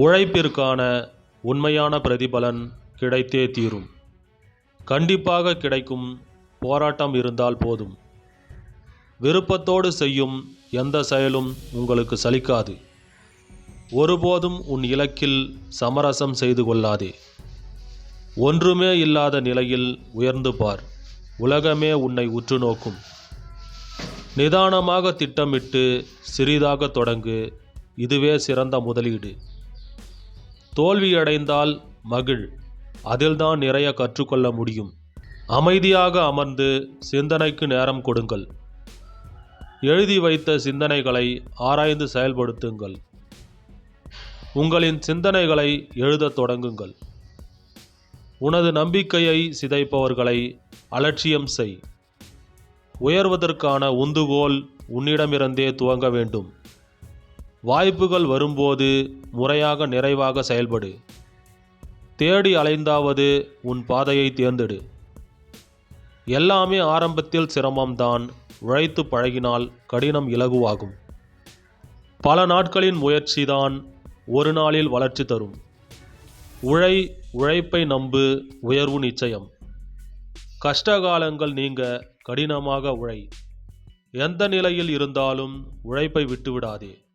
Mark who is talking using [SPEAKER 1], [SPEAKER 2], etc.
[SPEAKER 1] உழைப்பிற்கான உண்மையான பிரதிபலன் கிடைத்தே தீரும். கண்டிப்பாக கிடைக்கும் போராட்டம் இருந்தால் போதும். விருப்பத்தோடு செய்யும் எந்த செயலும் உங்களுக்கு சலிக்காது. ஒருபோதும் உன் இலக்கில் சமரசம் செய்து கொள்ளாதே. ஒன்றுமே இல்லாத நிலையில் உயர்ந்து பார். உலகமே உன்னை உற்று நோக்கும். நிதானமாக திட்டமிட்டு சிறிதாக தொடங்கு. இதுவே சிறந்த முதலீடு. தோல்வியடைந்தால் மகிழ். அதில்தான் நிறைய கற்றுக்கொள்ள முடியும். அமைதியாக அமர்ந்து சிந்தனைக்கு நேரம் கொடுங்கள். எழுதி வைத்த சிந்தனைகளை ஆராய்ந்து செயல்படுத்துங்கள். உங்களின் சிந்தனைகளை எழுதத் தொடங்குங்கள். உனது நம்பிக்கையை சிதைப்பவர்களை அலட்சியம் செய். உயர்வதற்கான உந்துகோல் உன்னிடமிருந்தே துவங்க வேண்டும். வாய்ப்புகள் வரும்போது முறையாக நிறைவாக செயல்படு. தேடி அலைந்தாவது உன் பாதையை தேர்ந்தெடு. எல்லாமே ஆரம்பத்தில் சிரமம்தான் உழைத்து பழகினால் கடினம் இலகுவாகும். பல நாட்களின் முயற்சிதான் ஒரு நாளில் வளர்ச்சி தரும். உழை உழைப்பை நம்பு உயர்வு நிச்சயம். கஷ்டகாலங்கள் நீங்க கடினமாக உழை. எந்த நிலையில் இருந்தாலும் உழைப்பை விட்டுவிடாதே.